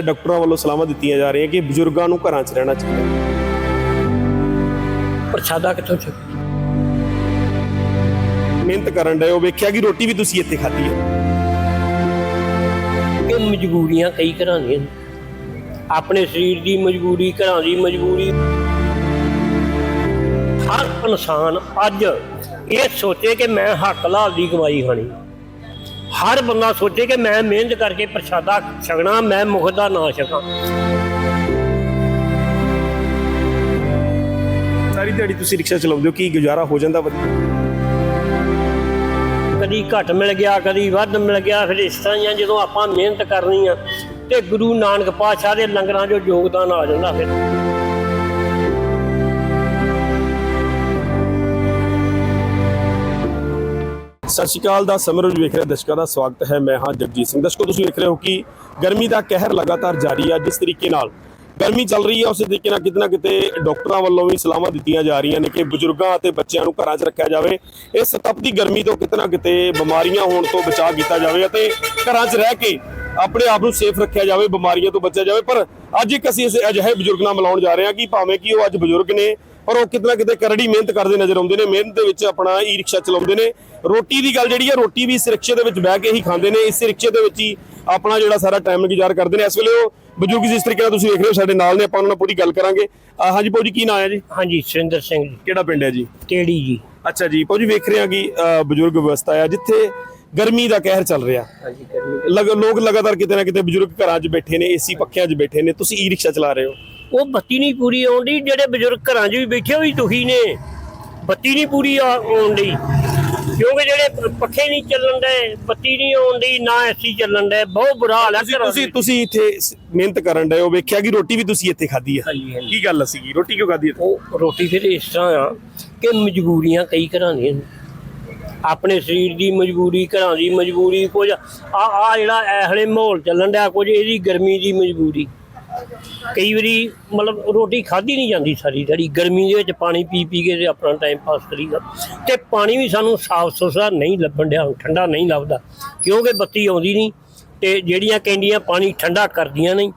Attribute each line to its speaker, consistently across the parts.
Speaker 1: ਡਾਕਟਰਾਂ ਵੱਲੋਂ ਸਲਾਹਾਂ ਦਿੱਤੀਆਂ ਜਾ ਰਹੀਆਂ ਕਿ ਬਜ਼ੁਰਗਾਂ ਨੂੰ ਘਰਾਂ 'ਚ ਰਹਿਣਾ ਚਾਹੀਦਾ
Speaker 2: ਪ੍ਰਸ਼ਾਦਾ ਕਿੱਥੋਂ ਚੱਕ
Speaker 1: ਮਿਹਨਤ ਕਰਨ ਡਏ ਉਹ ਵੇਖਿਆ ਕਿ ਰੋਟੀ ਵੀ ਤੁਸੀਂ ਇੱਥੇ ਖਾਧੀ ਹੈ।
Speaker 2: ਕਿ ਮਜਬੂਰੀਆਂ ਕਈ ਘਰਾਂ ਦੀਆਂ। ਆਪਣੇ ਸਰੀਰ ਦੀ ਮਜਬੂਰੀ ਘਰਾਂ ਦੀ ਮਜਬੂਰੀ। ਹਰ ਇਨਸਾਨ ਅੱਜ ਇਹ ਸੋਚੇ ਕਿ ਮੈਂ ਹੱਕ ਲਾਲ ਦੀ ਕਮਾਈ ਖਾਣੀ। ਹਰ ਬੰਦਾ ਸੋਚੇ ਕਿ ਮੈਂ ਮਿਹਨਤ ਕਰਕੇ ਪ੍ਰਸ਼ਾਦਾ ਛਕਣਾ ਮੈਂ ਮੁਖ ਦਾ ਨਾ ਛਕਾਂ।
Speaker 1: ਸਾਰੀ ਦਿਹਾੜੀ ਤੁਸੀਂ ਰਿਕਸ਼ਾ ਚਲਾਉਂਦੇ ਹੋ ਕੀ ਗੁਜ਼ਾਰਾ ਹੋ ਜਾਂਦਾ ਵਧੀਆ?
Speaker 2: ਕਦੀ ਘੱਟ ਮਿਲ ਗਿਆ ਕਦੀ ਵੱਧ ਮਿਲ ਗਿਆ ਫਿਰ ਇਸ ਤਰ੍ਹਾਂ ਹੀ ਆ ਜਦੋਂ ਆਪਾਂ ਮਿਹਨਤ ਕਰਨੀ ਆ ਤੇ ਗੁਰੂ ਨਾਨਕ ਪਾਤਸ਼ਾਹ ਦੇ ਲੰਗਰਾਂ 'ਚੋਂ ਯੋਗਦਾਨ ਆ ਜਾਂਦਾ ਫਿਰ।
Speaker 1: ਸਤਿ ਸ਼੍ਰੀ ਅਕਾਲ ਦਾ ਸਮਰ ਵਿੱਚ ਵੇਖ ਰਹੇ ਦਰਸ਼ਕਾਂ ਦਾ ਸਵਾਗਤ ਹੈ। ਮੈਂ ਹਾਂ ਜਗਜੀਤ ਸਿੰਘ। ਦਰਸ਼ਕੋ, ਤੁਸੀਂ ਵੇਖ ਰਹੇ ਹੋ ਕਿ ਗਰਮੀ ਦਾ ਕਹਿਰ ਲਗਾਤਾਰ ਜਾਰੀ ਹੈ। ਜਿਸ ਤਰੀਕੇ ਨਾਲ ਗਰਮੀ ਚੱਲ ਰਹੀ ਹੈ, ਉਸੇ ਤਰੀਕੇ ਨਾਲ ਕਿਤੇ ਨਾ ਕਿਤੇ ਡਾਕਟਰਾਂ ਵੱਲੋਂ ਵੀ ਸਲਾਹਾਂ ਦਿੱਤੀਆਂ ਜਾ ਰਹੀਆਂ ਨੇ ਕਿ ਬਜ਼ੁਰਗਾਂ ਅਤੇ ਬੱਚਿਆਂ ਨੂੰ ਘਰਾਂ 'ਚ ਰੱਖਿਆ ਜਾਵੇ। ਇਸ ਤਪਦੀ ਗਰਮੀ ਤੋਂ ਕਿਤੇ ਨਾ ਕਿਤੇ ਬਿਮਾਰੀਆਂ ਹੋਣ ਤੋਂ ਬਚਾਅ ਕੀਤਾ ਜਾਵੇ ਅਤੇ ਘਰਾਂ 'ਚ ਰਹਿ ਕੇ ਆਪਣੇ ਆਪ ਨੂੰ ਸੇਫ ਰੱਖਿਆ ਜਾਵੇ, ਬਿਮਾਰੀਆਂ ਤੋਂ ਬਚਿਆ ਜਾਵੇ। ਪਰ ਅੱਜ ਇੱਕ ਅਸੀਂ ਇਸ ਅਜਿਹੇ ਬਜ਼ੁਰਗ ਨਾਲ ਮਿਲਾਉਣ ਜਾ ਰਹੇ ਹਾਂ ਕਿ ਭਾਵੇਂ ਕਿ ਉਹ ਅੱਜ ਬਜ਼ੁਰਗ ਨੇ ਪਰ ਉਹ ਕਿਤੇ ਨਾ ਕਿਤੇ ਕਰੜੀ ਮਿਹਨਤ ਕਰਦੇ ਨਜ਼ਰ ਆਉਂਦੇ ਨੇ ਮਿਹਨਤ ਦੇ ਵਿੱਚ ਆਪਣਾ ਈ ਰਿਕਸ਼ਾ ਚਲਾਉਂਦੇ ਨੇ। ਰੋਟੀ ਦੀ ਗੱਲ ਜਿਹੜੀ ਹੈ ਰੋਟੀ ਵੀ ਇਸ ਰਿਕਸ਼ੇ ਦੇ ਵਿੱਚ ਬਹਿ ਕੇ ਹੀ ਖਾਂਦੇ ਨੇ ਇਸ ਰਿਕਸ਼ੇ ਦੇ ਵਿੱਚ ਹੀ ਆਪਣਾ ਜਿਹੜਾ ਸਾਰਾ ਟਾਈਮ ਗੁਜ਼ਾਰ ਕਰਦੇ ਨੇ। ਇਸ ਵੇਲੇ ਉਹ ਬਜ਼ੁਰਗ ਜਿਸ ਤਰੀਕੇ ਨਾਲ ਤੁਸੀਂ ਵੇਖ ਰਹੇ ਹੋ ਸਾਡੇ ਨਾਲ ਨੇ ਆਪਾਂ ਉਹਨਾਂ ਨਾਲ ਪੂਰੀ ਗੱਲ ਕਰਾਂਗੇ। ਹਾਂਜੀ ਜੀ ਕੀ ਨਾਂ ਹੈ ਜੀ?
Speaker 2: ਹਾਂਜੀ ਸੁਰਿੰਦਰ ਸਿੰਘ ਜੀ।
Speaker 1: ਕਿਹੜਾ ਪਿੰਡ ਹੈ ਜੀ?
Speaker 2: ਟੇੜੀ ਜੀ।
Speaker 1: ਅੱਛਾ ਜੀ ਜੀ ਵੇਖ ਰਹੇ ਹਾਂ ਕਿ ਬਜ਼ੁਰਗ ਵਿਵਸਥਾ ਆ ਜਿੱਥੇ ਗਰਮੀ ਦਾ ਕਹਿਰ ਚੱਲ ਰਿਹਾ।
Speaker 2: ਹਾਂਜੀ ਗਰਮੀ
Speaker 1: ਲੋਕ ਲਗਾਤਾਰ ਕਿਤੇ ਨਾ ਕਿਤੇ ਬਜ਼ੁਰਗ ਘਰਾਂ 'ਚ ਬੈਠੇ ਨੇ ਏਸੀ ਪੱਖਿਆਂ 'ਚ ਬੈਠੇ ਨੇ। ਤੁਸੀਂ ਈ ਰਿਕਸ਼ਾ ਚਲਾ ਰਹੇ ਹੋ।
Speaker 2: ਉਹ ਬੱਤੀ ਨਹੀਂ ਪੂਰੀ ਆਉਂਦੀ ਜਿਹੜੇ ਬਜ਼ੁਰਗ ਘਰਾਂ 'ਚ ਵੀ ਬੈਠੇ ਹੋਈ ਦੁਖੀ ਨੇ। ਬੱਤੀ ਨਹੀਂ ਪੂਰੀ ਆ- ਆਉਣ ਦੀ ਕਿਉਂਕਿ ਜਿਹੜੇ ਪੱਖੇ ਨਹੀਂ ਚੱਲਣ ਦੇ ਬੱਤੀ ਨਹੀਂ ਆਉਣ ਦੀ ਨਾ ਐਸੀ ਚੱਲਣ ਦੇ ਬਹੁਤ ਬੁਰਾ ਹਾਲ ਹੈ
Speaker 1: ਤੁਸੀਂ
Speaker 2: ਘਰਾਂ
Speaker 1: ਤੁਸੀਂ ਇੱਥੇ ਮਿਹਨਤ ਕਰਨ ਡਏ ਹੋ ਵੇਖਿਆ ਕਿ ਰੋਟੀ ਵੀ ਤੁਸੀਂ ਇੱਥੇ ਖਾਧੀ ਹੈ
Speaker 2: ਹਾਂਜੀ ਹਾਂਜੀ।
Speaker 1: ਕੀ ਗੱਲ ਸੀਗੀ? ਰੋਟੀ ਕਿਉਂ ਖਾਧੀ ਇੱਥੇ?
Speaker 2: ਉਹ ਰੋਟੀ ਫਿਰ ਇਸ ਤਰ੍ਹਾਂ ਆ ਕਿ ਮਜਬੂਰੀਆਂ ਕਈ ਘਰਾਂ ਦੀਆਂ ਨੇ। ਆਪਣੇ ਸਰੀਰ ਦੀ ਮਜਬੂਰੀ ਘਰਾਂ ਦੀ ਮਜਬੂਰੀ ਕੁਝ ਆ ਆ ਜਿਹੜਾ ਐਹਲੇ ਮਾਹੌਲ ਚੱਲਣ ਡਿਆ ਕੁਝ ਇਹਦੀ ਗਰਮੀ ਦੀ ਮਜਬੂਰੀ। ਕਈ ਵਾਰੀ ਮਤਲਬ ਰੋਟੀ ਖਾਧੀ ਨਹੀਂ ਜਾਂਦੀ ਸਾਰੀ ਜਿਹੜੀ ਗਰਮੀ ਦੇ ਵਿੱਚ ਪਾਣੀ ਪੀ ਪੀ ਕੇ ਤੇ ਆਪਣਾ ਟਾਈਮ ਪਾਸ ਕਰੀਦਾ ਤੇ ਪਾਣੀ ਵੀ ਸਾਨੂੰ ਸਾਫ਼ ਸੁਥਰਾ ਨਹੀਂ ਲੱਭਣ ਡਿਆ ਠੰਡਾ ਨਹੀਂ ਲੱਭਦਾ ਕਿਉਂਕਿ ਬੱਤੀ ਆਉਂਦੀ ਨਹੀਂ ਤੇ ਜਿਹੜੀਆਂ ਕੈਂਡੀਆਂ ਪਾਣੀ ਠੰਡਾ ਕਰਦੀਆਂ ਨਹੀਂ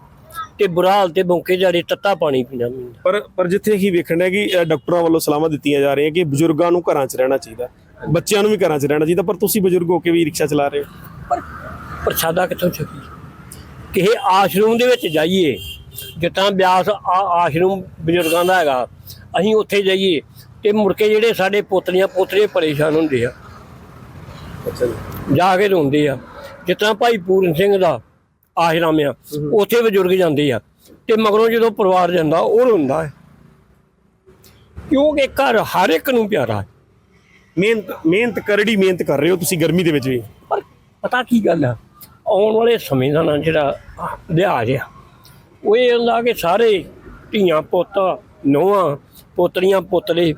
Speaker 2: ਤੇ ਬੁਰਾ ਹਾਲ ਤੇ ਬੌਂਕੇ ਜਾੜੇ ਤੱਤਾ ਪਾਣੀ ਪੀਣਾ ਪੈਂਦਾ
Speaker 1: ਪਰ ਪਰ ਜਿੱਥੇ ਹੀ ਵੇਖਣ ਹੈ ਕਿ ਡਾਕਟਰਾਂ ਵੱਲੋਂ ਸਲਾਹਾਂ ਦਿੱਤੀਆਂ ਜਾ ਰਹੀਆਂ ਕਿ ਬਜ਼ੁਰਗਾਂ ਨੂੰ ਘਰਾਂ 'ਚ ਰਹਿਣਾ ਚਾਹੀਦਾ ਬੱਚਿਆਂ ਨੂੰ ਵੀ ਘਰਾਂ 'ਚ ਰਹਿਣਾ ਚਾਹੀਦਾ ਪਰ ਤੁਸੀਂ ਬਜ਼ੁਰਗ ਹੋ ਕੇ ਵੀ ਰਿਕਸ਼ਾ ਚਲਾ ਰਹੇ ਹੋ?
Speaker 2: ਪਰ ਪ੍ਰਸ਼ਾਦਾ ਕਿੱਥੋਂ ਛਕੀ? ਕਿਸੇ ਆਸ਼ਰਮ ਦੇ ਵਿੱਚ ਜਾਈਏ ਜਿੱਦਾਂ ਬਿਆਸ ਆ- ਆਸ਼ਰਮ ਬਜ਼ੁਰਗਾਂ ਦਾ ਹੈਗਾ ਅਸੀਂ ਉੱਥੇ ਜਾਈਏ ਤੇ ਮੁੜ ਕੇ ਜਿਹੜੇ ਸਾਡੇ ਪੋਤਰੀਆਂ ਪੋਤਰੇ ਪਰੇਸ਼ਾਨ ਹੁੰਦੇ ਆ।
Speaker 1: ਅੱਛਾ ਜੀ।
Speaker 2: ਜਾ ਕੇ ਰੋਂਦੇ ਆ। ਜਿੱਦਾਂ ਭਾਈ ਪੂਰਨ ਸਿੰਘ ਦਾ ਆਸ਼ਰਮ ਆ ਉੱਥੇ ਬਜ਼ੁਰਗ ਜਾਂਦੇ ਆ ਤੇ ਮਗਰੋਂ ਜਦੋਂ ਪਰਿਵਾਰ ਜਾਂਦਾ ਉਹ ਰੋਂਦਾ ਹੈ। ਕਿਉਂਕਿ ਘਰ ਹਰ ਇੱਕ ਨੂੰ ਪਿਆਰਾ ਹੈ।
Speaker 1: ਮਿਹਨਤ ਮਿਹਨਤ ਕਰੜੀ ਮਿਹਨਤ ਕਰ ਰਹੇ ਹੋ ਤੁਸੀਂ ਗਰਮੀ ਦੇ ਵਿੱਚ ਵੀ।
Speaker 2: ਪਰ ਪਤਾ ਕੀ ਗੱਲ ਆ? ਆਉਣ ਵਾਲੇ ਸਮੇਂ ਦਾ ਨਾ ਜਿਹੜਾ ਲਿਹਾਜ਼ ਆ ਉਹ ਇਹ ਹੁੰਦਾ ਕਿ ਸਾਰੇ ਧੀਆਂ ਪੋਤਾ, ਨੋਹਾਂ ਪੋਤਰੀਆਂ ਪੁੱਤਰੇ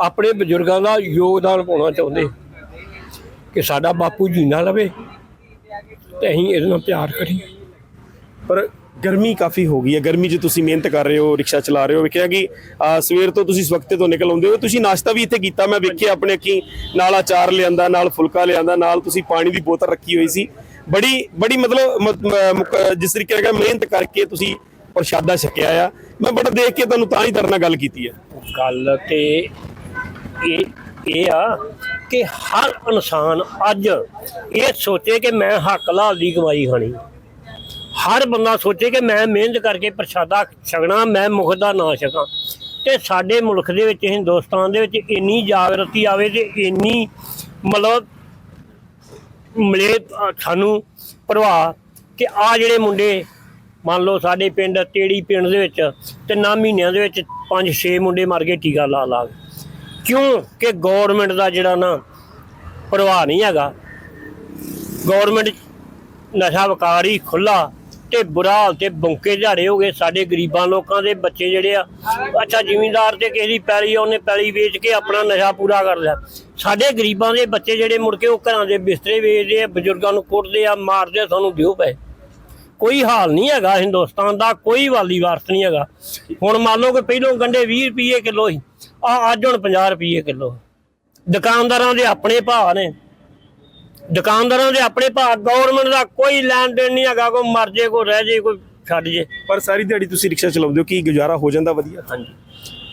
Speaker 2: ਆਪਣੇ ਬਜ਼ੁਰਗਾਂ ਦਾ ਯੋਗਦਾਨ ਪਾਉਣਾ ਚਾਹੁੰਦੇ ਕਿ ਸਾਡਾ ਬਾਪੂ ਜੀਣਾ ਲਵੇ ਤੇ ਅਸੀਂ ਇਹਦੇ ਨਾਲ ਪਿਆਰ ਕਰੀਏ।
Speaker 1: ਪਰ ਗਰਮੀ ਕਾਫੀ ਹੋ ਗਈ ਹੈ। ਗਰਮੀ 'ਚ ਤੁਸੀਂ ਮਿਹਨਤ ਕਰ ਰਹੇ ਹੋ, ਰਿਕਸ਼ਾ ਚਲਾ ਰਹੇ ਹੋ। ਵੇਖਿਆ ਕਿ ਸਵੇਰ ਤੋਂ ਤੁਸੀਂ ਸਵਖਤੇ ਤੋਂ ਨਿਕਲ ਆਉਂਦੇ ਹੋ। ਤੁਸੀਂ ਨਾਸ਼ਤਾ ਵੀ ਇੱਥੇ ਕੀਤਾ। ਮੈਂ ਵੇਖਿਆ ਆਪਣੇ ਅੱਖੀ ਨਾਲ ਅਚਾਰ ਲਿਆਂਦਾ, ਨਾਲ ਫੁਲਕਾ ਲਿਆਂਦਾ, ਨਾਲ ਤੁਸੀਂ ਪਾਣੀ ਦੀ ਬੋਤਲ ਰੱਖੀ ਹੋਈ ਸੀ। ਬੜੀ ਬੜੀ ਮਤਲਬ ਜਿਸ ਤਰੀਕੇ ਨਾਲ ਮਿਹਨਤ ਕਰਕੇ ਤੁਸੀਂ ਪ੍ਰਸ਼ਾਦਾ ਛਕਿਆ ਆ। ਮੈਂ ਬੜਾ ਦੇਖ ਕੇ ਤੁਹਾਨੂੰ ਤਾਂ ਹੀ ਤੁਹਾਡੇ ਗੱਲ ਕੀਤੀ ਹੈ
Speaker 2: ਗੱਲ ਤੇ ਇਹ ਇਹ ਆ ਕਿ ਹਰ ਇਨਸਾਨ ਅੱਜ ਇਹ ਸੋਚੇ ਕਿ ਮੈਂ ਹੱਕ ਲਾਲ ਦੀ ਕਮਾਈ ਖਾਣੀ। ਹਰ ਬੰਦਾ ਸੋਚੇ ਕਿ ਮੈਂ ਮਿਹਨਤ ਕਰਕੇ ਪ੍ਰਸ਼ਾਦਾ ਛਕਣਾ, ਮੈਂ ਮੁਖ ਦਾ ਨਾ ਛਕਾਂ। ਤੇ ਸਾਡੇ ਮੁਲਕ ਦੇ ਵਿੱਚ, ਹਿੰਦੁਸਤਾਨ ਦੇ ਵਿੱਚ ਇੰਨੀ ਜਾਗਰਤੀ ਆਵੇ ਤੇ ਇੰਨੀ ਮਤਲਬ ਮਿਲੇ ਸਾਨੂੰ ਪ੍ਰਭਾਵ ਕਿ ਆ ਜਿਹੜੇ ਮੁੰਡੇ ਮੰਨ ਲਓ ਸਾਡੇ ਪਿੰਡ ਤੇੜੀ ਪਿੰਡ ਦੇ ਵਿੱਚ ਤੇ ਨਾ ਮਹੀਨਿਆਂ ਦੇ ਵਿੱਚ 5-6 ਮੁੰਡੇ ਮਰ ਗਏ ਟੀਕਾ ਲਾ ਲਾ ਕਿਉਂ ਕਿ ਗਵਰਨਮੈਂਟ ਦਾ ਜਿਹੜਾ ਨਾ ਪ੍ਰਵਾਹ ਨਹੀਂ ਹੈਗਾ। ਗਵਰਨਮੈਂਟ ਨਸ਼ਾ ਵਕਾਰੀ ਹੀ ਖੁੱਲਾ ਤੇ ਬੁਰਾ ਹਾਲ ਤੇ ਬੌਂਕੇ ਝਾੜੇ ਹੋ ਗਏ ਸਾਡੇ ਗਰੀਬਾਂ ਲੋਕਾਂ ਦੇ ਬੱਚੇ ਜਿਹੜੇ ਆ। ਅੱਛਾ ਜ਼ਿਮੀਂਦਾਰ ਤੇ ਕਿਸੇ ਦੀ ਪੈਲੀ ਆ, ਉਹਨੇ ਪੈਲੀ ਵੇਚ ਕੇ ਆਪਣਾ ਨਸ਼ਾ ਪੂਰਾ ਕਰ ਲਿਆ। ਸਾਡੇ ਗਰੀਬਾਂ ਦੇ ਬੱਚੇ ਜਿਹੜੇ ਮੁੜ ਕੇ ਉਹ ਘਰਾਂ ਦੇ ਬਿਸਤਰੇ ਵੇਚਦੇ ਆ ਬਜ਼ੁਰਗਾਂ ਨੂੰ ਕੁੱਟਦੇ ਆ ਮਾਰਦੇ ਆ ਸਾਨੂੰ ਦਿਓ ਪਏ ਕੋਈ ਹਾਲ ਨਹੀਂ ਹੈਗਾ ਹਿੰਦੁਸਤਾਨ ਦਾ ਕੋਈ ਵਾਲੀ ਵਾਰਸ ਨਹੀਂ ਹੈਗਾ। ਹੁਣ ਮੰਨ ਲਓ ਕਿ ਪਹਿਲੋਂ ਗੰਡੇ 20 ਰੁਪਏ ਕਿਲੋ ਸੀ ਆ ਅੱਜ ਹੁਣ 50 ਰੁਪਏ ਕਿਲੋ ਦੁਕਾਨਦਾਰਾਂ ਦੇ ਆਪਣੇ ਭਾਅ ਨੇ। ਦੁਕਾਨਦਾਰਾਂ ਦੇ ਆਪਣੇ ਭਾਅ ਗਵਰਨਮੈਂਟ ਦਾ ਕੋਈ ਲੈਣ ਦੇਣ ਨਹੀਂ ਹੈਗਾ ਕੋਈ ਮਰ ਜੇ ਕੋਈ ਰਹਿ ਜੇ ਕੋਈ ਛੱਡ ਜੇ।
Speaker 1: ਪਰ ਸਾਰੀ ਦਿਹਾੜੀ ਤੁਸੀਂ ਰਿਕਸ਼ਾ ਚਲਾਉਂਦੇ ਹੋ ਕੀ ਗੁਜ਼ਾਰਾ ਹੋ ਜਾਂਦਾ ਵਧੀਆ?
Speaker 2: ਹਾਂਜੀ।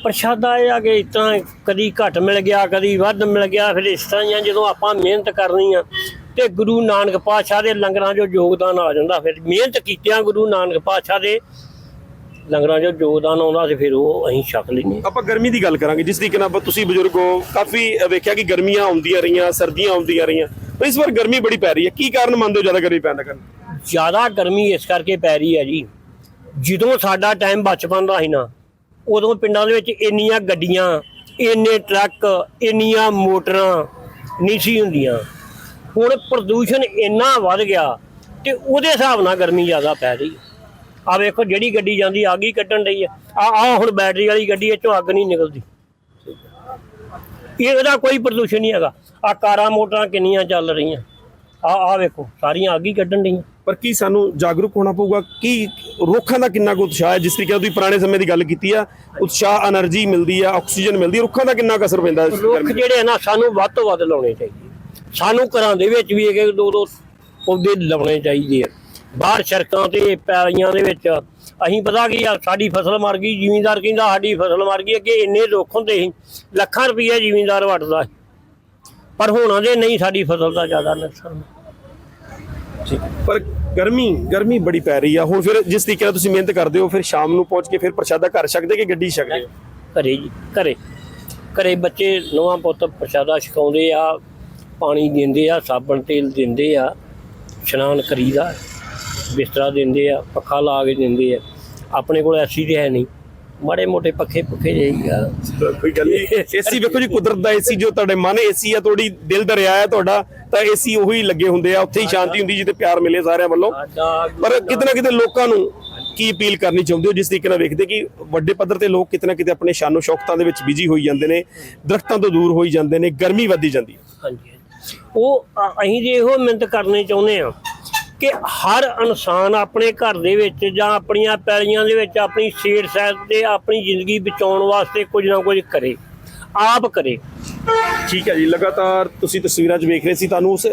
Speaker 2: ਪ੍ਰਸ਼ਾਦਾ ਇਹ ਆ ਕਿ ਤਰ੍ਹਾਂ ਕਦੀ ਘੱਟ ਮਿਲ ਗਿਆ ਕਦੀ ਵੱਧ ਮਿਲ ਗਿਆ ਫਿਰ ਇਸ ਤਰ੍ਹਾਂ ਹੀ ਆ ਜਦੋਂ ਆਪਾਂ ਮਿਹਨਤ ਕਰਨੀ ਆ ਤੇ ਗੁਰੂ ਨਾਨਕ ਪਾਤਸ਼ਾਹ ਦੇ ਲੰਗਰਾਂ 'ਚੋਂ ਯੋਗਦਾਨ ਆ ਜਾਂਦਾ। ਫਿਰ ਮਿਹਨਤ ਕੀਤਿਆਂ ਗੁਰੂ ਨਾਨਕ ਪਾਤਸ਼ਾਹ ਦੇ ਲੰਗਰਾਂ 'ਚੋਂ ਯੋਗਦਾਨ ਆਉਂਦਾ ਤੇ ਫਿਰ ਉਹ ਅਸੀਂ ਛਕ ਲੈਂਦੇ
Speaker 1: ਆਪਾਂ ਗਰਮੀ ਦੀ ਗੱਲ ਕਰਾਂਗੇ ਜਿਸ ਤਰੀਕੇ ਨਾਲ ਤੁਸੀਂ ਬਜ਼ੁਰਗ ਹੋ ਕਾਫੀ ਵੇਖਿਆ ਕਿ ਗਰਮੀਆਂ ਆਉਂਦੀਆਂ ਰਹੀਆਂ ਸਰਦੀਆਂ ਆਉਂਦੀਆਂ ਰਹੀਆਂ। ਪਰ ਇਸ ਵਾਰ ਗਰਮੀ ਬੜੀ ਪੈ ਰਹੀ ਹੈ। ਕੀ ਕਾਰਨ ਮੰਨਦੇ ਹੋ ਜ਼ਿਆਦਾ ਗਰਮੀ ਪੈਣ ਦਾ ਕਾਰਨ?
Speaker 2: ਜ਼ਿਆਦਾ ਗਰਮੀ ਇਸ ਕਰਕੇ ਪੈ ਰਹੀ ਹੈ ਜੀ। ਜਦੋਂ ਸਾਡਾ ਟਾਈਮ ਬਚਪਨ ਦਾ ਸੀ ਨਾ ਉਦੋਂ ਪਿੰਡਾਂ ਦੇ ਵਿੱਚ ਇੰਨੀਆਂ ਗੱਡੀਆਂ ਇੰਨੇ ਟਰੱਕ ਇੰਨੀਆਂ ਮੋਟਰਾਂ ਨਹੀਂ ਸੀ ਹੁੰਦੀਆਂ। ਹੁਣ ਪ੍ਰਦੂਸ਼ਣ ਇੰਨਾ ਵੱਧ ਗਿਆ ਤੇ ਉਹਦੇ ਹਿਸਾਬ ਨਾਲ ਗਰਮੀ ਜ਼ਿਆਦਾ ਪੈ ਰਹੀ ਹੈ। ਆ ਵੇਖੋ ਜਿਹੜੀ ਗੱਡੀ ਜਾਂਦੀ ਅੱਗ ਹੀ ਕੱਢਣ ਰਹੀ ਹੈ। ਆ ਆ ਹੁਣ ਬੈਟਰੀ ਵਾਲੀ ਗੱਡੀ ਇਹ ਚੋਂ ਅੱਗ ਨਹੀਂ ਨਿਕਲਦੀ। ਇਹਦਾ ਕੋਈ ਪ੍ਰਦੂਸ਼ਣ ਨਹੀਂ ਹੈਗਾ। ਆ ਕਾਰਾਂ ਮੋਟਰਾਂ ਕਿੰਨੀਆਂ ਚੱਲ ਰਹੀਆਂ। ਆ ਆ ਵੇਖੋ ਸਾਰੀਆਂ ਅੱਗ ਹੀ ਕੱਢਣ ਰਹੀਆਂ
Speaker 1: ਪਰ ਕੀ ਸਾਨੂੰ ਜਾਗਰੂਕ ਹੋਣਾ ਪਊਗਾ? ਕੀ ਰੁੱਖਾਂ ਦਾ ਕਿੰਨਾ ਕੁ ਉਤਸ਼ਾਹ ਹੈ? ਜਿਸ ਤਰੀਕੇ ਨਾਲ ਤੁਸੀਂ ਪੁਰਾਣੇ ਸਮੇਂ ਦੀ ਗੱਲ ਕੀਤੀ ਆ ਉਤਸ਼ਾਹ એનર્ਜੀ ਮਿਲਦੀ ਆ ਆਕਸੀਜਨ ਮਿਲਦੀ ਰੁੱਖਾਂ ਦਾ ਕਿੰਨਾ ਕੁ ਅਸਰ ਪੈਂਦਾ
Speaker 2: ਰੁੱਖ ਜਿਹੜੇ ਆ ਨਾ ਸਾਨੂੰ ਵੱਧ ਤੋਂ ਵੱਧ ਲਾਉਣੇ ਚਾਹੀਦੇ ਸਾਨੂੰ ਘਰਾਂ ਦੇ ਵਿੱਚ ਵੀ ਇੱਕ ਦੋ ਦੋ ਪੌਦੇ ਲਾਉਣੇ ਚਾਹੀਦੇ ਆ। ਬਾਹਰ ਸੜਕਾਂ ਤੇ ਪੈਲੀਆਂ ਦੇ ਵਿੱਚ। ਅਸੀਂ ਪਤਾ ਕੀ ਆ ਸਾਡੀ ਫਸਲ ਮਰ ਗਈ ਜ਼ਿਮੀਂਦਾਰ ਕਹਿੰਦਾ ਸਾਡੀ ਫਸਲ ਮਰ ਗਈ ਅੱਗੇ ਇੰਨੇ ਰੁੱਖ ਹੁੰਦੇ ਸੀ ਲੱਖਾਂ ਰੁਪਈਆ ਜ਼ਿਮੀਂਦਾਰ ਵੱਟਦਾ ਪਰ ਹੁਣ ਦੇ ਨਹੀਂ ਸਾਡੀ ਫਸਲ ਦਾ ਜ਼ਿਆਦਾ ਨੁਕਸਾਨ।
Speaker 1: ਪਰ ਗਰਮੀ ਗਰਮੀ ਬੜੀ ਪੈ ਰਹੀ ਆ। ਹੁਣ ਫਿਰ ਜਿਸ ਤਰੀਕੇ ਨਾਲ ਤੁਸੀਂ ਮਿਹਨਤ ਕਰਦੇ ਹੋ ਫਿਰ ਸ਼ਾਮ ਨੂੰ ਪਹੁੰਚ ਕੇ ਫਿਰ ਪ੍ਰਸ਼ਾਦਾ ਘਰ ਛਕਦੇ ਕਿ ਗੱਡੀ ਛਕਦੇ ਹੋ?
Speaker 2: ਘਰੇ ਜੀ ਘਰੇ। ਘਰੇ ਬੱਚੇ ਨਵਾਂ ਪੁੱਤ ਪ੍ਰਸ਼ਾਦਾ ਛਕਾਉਂਦੇ ਆ। ਪਾਣੀ ਦਿੰਦੇ ਆ ਸਾਬਣ ਤੇਲ ਦਿੰਦੇ ਆ ਇਸ਼ਨਾਨ ਕਰੀਦਾ ਬਿਸਤਰਾ ਦਿੰਦੇ ਆ ਪੱਖਾ ਲਾ ਕੇ ਦਿੰਦੇ ਆ। ਆਪਣੇ ਕੋਲ ਐਸੀ ਤੇ ਹੈ ਨਹੀਂ। ਮਾੜੇ ਮੋਟੇ ਪੱਖੇ ਪੁੱਖੇ ਆ।
Speaker 1: ਕੋਈ ਗੱਲ ਨਹੀਂ। ਏਸੀ ਵੇਖੋ ਜੀ ਕੁਦਰਤ ਦਾ ਏਸੀ ਜੋ ਤੁਹਾਡੇ ਮਨ ਏਸੀ ਆ ਤੁਹਾਡੀ ਦਿਲ ਦਰਿਆ ਹੈ ਤੁਹਾਡਾ ਤਾਂ ਏਸੀ ਉਹੀ ਲੱਗੇ ਹੁੰਦੇ ਆ ਉੱਥੇ ਹੀ ਸ਼ਾਂਤੀ ਹੁੰਦੀ ਜਿੱਥੇ ਪਿਆਰ ਮਿਲੇ ਸਾਰਿਆਂ ਵੱਲੋਂ। ਪਰ ਕਿਤੇ ਨਾ ਕਿਤੇ ਲੋਕਾਂ ਨੂੰ ਕੀ ਅਪੀਲ ਕਰਨੀ ਚਾਹੁੰਦੇ ਹੋ ਜਿਸ ਤਰੀਕੇ ਨਾਲ ਵੇਖਦੇ ਕਿ ਵੱਡੇ ਪੱਧਰ ਤੇ ਲੋਕ ਕਿਤੇ ਨਾ ਕਿਤੇ ਆਪਣੇ ਸ਼ਾਨੋ ਸ਼ੌਕਤਾਂ ਦੇ ਵਿੱਚ ਬਿਜ਼ੀ ਹੋਈ ਜਾਂਦੇ ਨੇ ਦਰਖਤਾਂ ਤੋਂ ਦੂਰ ਹੋਈ ਜਾਂਦੇ ਨੇ ਗਰਮੀ ਵੱਧਦੀ ਜਾਂਦੀ ਹੈ।
Speaker 2: ਹਾਂਜੀ। ਉਹ ਅ- ਅਸੀਂ ਜੇ ਇਹੋ ਮਿਹਨਤ ਕਰਨੀ ਚਾਹੁੰਦੇ ਆ ਕਿ ਹਰ ਇਨਸਾਨ ਆਪਣੇ ਘਰ ਦੇ ਵਿੱਚ ਜਾਂ ਆਪਣੀਆਂ ਪੈਲੀਆਂ ਦੇ ਵਿੱਚ ਆਪਣੀ ਸੇਰ ਸੈਰ ਤੇ ਆਪਣੀ ਜ਼ਿੰਦਗੀ ਬਚਾਉਣ ਵਾਸਤੇ ਕੁਝ ਨਾ ਕੁਝ ਕਰੇ, ਆਪ ਕਰੇ।
Speaker 1: ਠੀਕ ਹੈ ਜੀ, ਲਗਾਤਾਰ ਤੁਸੀਂ ਤਸਵੀਰਾਂ 'ਚ ਵੇਖ ਰਹੇ ਸੀ, ਤੁਹਾਨੂੰ ਉਸ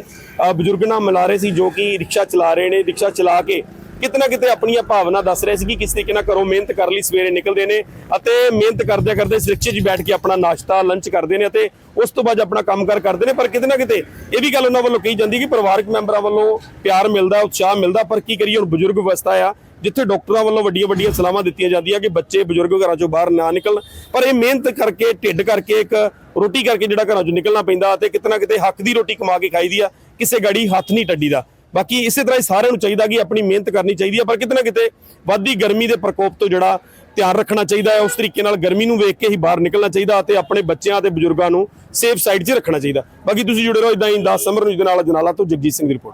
Speaker 1: ਬਜ਼ੁਰਗ ਨਾਲ ਮਿਲਾ ਰਹੇ ਸੀ ਜੋ ਕਿ ਰਿਕਸ਼ਾ ਚਲਾ ਰਹੇ ਨੇ, ਰਿਕਸ਼ਾ ਚਲਾ ਕੇ ਕਿਤੇ ਨਾ ਕਿਤੇ ਆਪਣੀਆਂ ਭਾਵਨਾ ਦੱਸ ਰਹੇ ਸੀ ਕਿ ਕਿਸ ਤਰੀਕੇ ਨਾਲ ਘਰੋਂ ਮਿਹਨਤ ਕਰ ਲਈ ਸਵੇਰੇ ਨਿਕਲਦੇ ਨੇ ਅਤੇ ਮਿਹਨਤ ਕਰਦੇ ਕਰਦੇ ਇਸ 'ਚ ਬੈਠ ਕੇ ਆਪਣਾ ਨਾਸ਼ਤਾ ਲੰਚ ਕਰਦੇ ਨੇ ਅਤੇ ਉਸ ਤੋਂ ਬਾਅਦ ਆਪਣਾ ਕੰਮਕਾਰ ਕਰਦੇ ਨੇ। ਪਰ ਕਿਤੇ ਨਾ ਕਿਤੇ ਇਹ ਵੀ ਗੱਲ ਉਹਨਾਂ ਵੱਲੋਂ ਕਹੀ ਜਾਂਦੀ ਕਿ ਪਰਿਵਾਰਕ ਮੈਂਬਰਾਂ ਵੱਲੋਂ ਪਿਆਰ ਮਿਲਦਾ, ਉਤਸ਼ਾਹ ਮਿਲਦਾ। ਪਰ ਕੀ ਕਰੀਏ, ਹੁਣ ਬਜ਼ੁਰਗ ਅਵਸਥਾ ਆ, ਜਿੱਥੇ ਡਾਕਟਰਾਂ ਵੱਲੋਂ ਵੱਡੀਆਂ ਵੱਡੀਆਂ ਸਲਾਹਾਂ ਦਿੱਤੀਆਂ ਜਾਂਦੀਆਂ ਕਿ ਬੱਚੇ ਬਜ਼ੁਰਗ ਘਰਾਂ ਚੋਂ ਬਾਹਰ ਨਾ ਨਿਕਲਣ। ਪਰ ਇਹ ਮਿਹਨਤ ਕਰਕੇ, ਢਿੱਡ ਕਰਕੇ, ਇੱਕ ਰੋਟੀ ਕਰਕੇ ਜਿਹੜਾ ਘਰਾਂ ਚੋਂ ਨਿਕਲਣਾ ਪੈਂਦਾ ਤੇ ਕਿਤੇ ਨਾ ਕਿਤੇ ਹੱਕ ਦੀ ਰੋਟੀ ਕਮਾ ਕੇ ਖਾਈਦੀ ਆ, ਕਿਸੇ ਗਾੜੀ ਹੱਥ ਨਹੀਂ ਟੱਡੀਦਾ। ਬਾਕੀ ਇਸੇ ਤਰ੍ਹਾਂ ਹੀ ਸਾਰਿਆਂ ਨੂੰ ਚਾਹੀਦਾ ਕਿ ਆਪਣੀ ਮਿਹਨਤ ਕਰਨੀ ਚਾਹੀਦੀ ਹੈ, ਪਰ ਕਿਤੇ ਨਾ ਕਿਤੇ ਵੱਧਦੀ ਗਰਮੀ ਦੇ ਪ੍ਰਕੋਪ ਤੋਂ ਜਿਹੜਾ ਧਿਆਨ ਰੱਖਣਾ ਚਾਹੀਦਾ ਹੈ, ਉਸ ਤਰੀਕੇ ਨਾਲ ਗਰਮੀ ਨੂੰ ਵੇਖ ਕੇ ਹੀ ਬਾਹਰ ਨਿਕਲਣਾ ਚਾਹੀਦਾ ਅਤੇ ਆਪਣੇ ਬੱਚਿਆਂ ਤੇ ਬਜ਼ੁਰਗਾਂ ਨੂੰ ਸੇਫ ਸਾਈਡ 'ਚ ਰੱਖਣਾ ਚਾਹੀਦਾ। ਬਾਕੀ ਤੁਸੀਂ ਜੁੜੇ ਰਹੋ ਇਦਾਂ ਹੀ 10 ਸਮਰ ਨੂੰ ਦੇ ਨਾਲ ਜਨਾਲਾ ਤੋਂ ਜਗਜੀਤ ਸਿੰਘ ਦੀ ਰਿਪੋਰਟ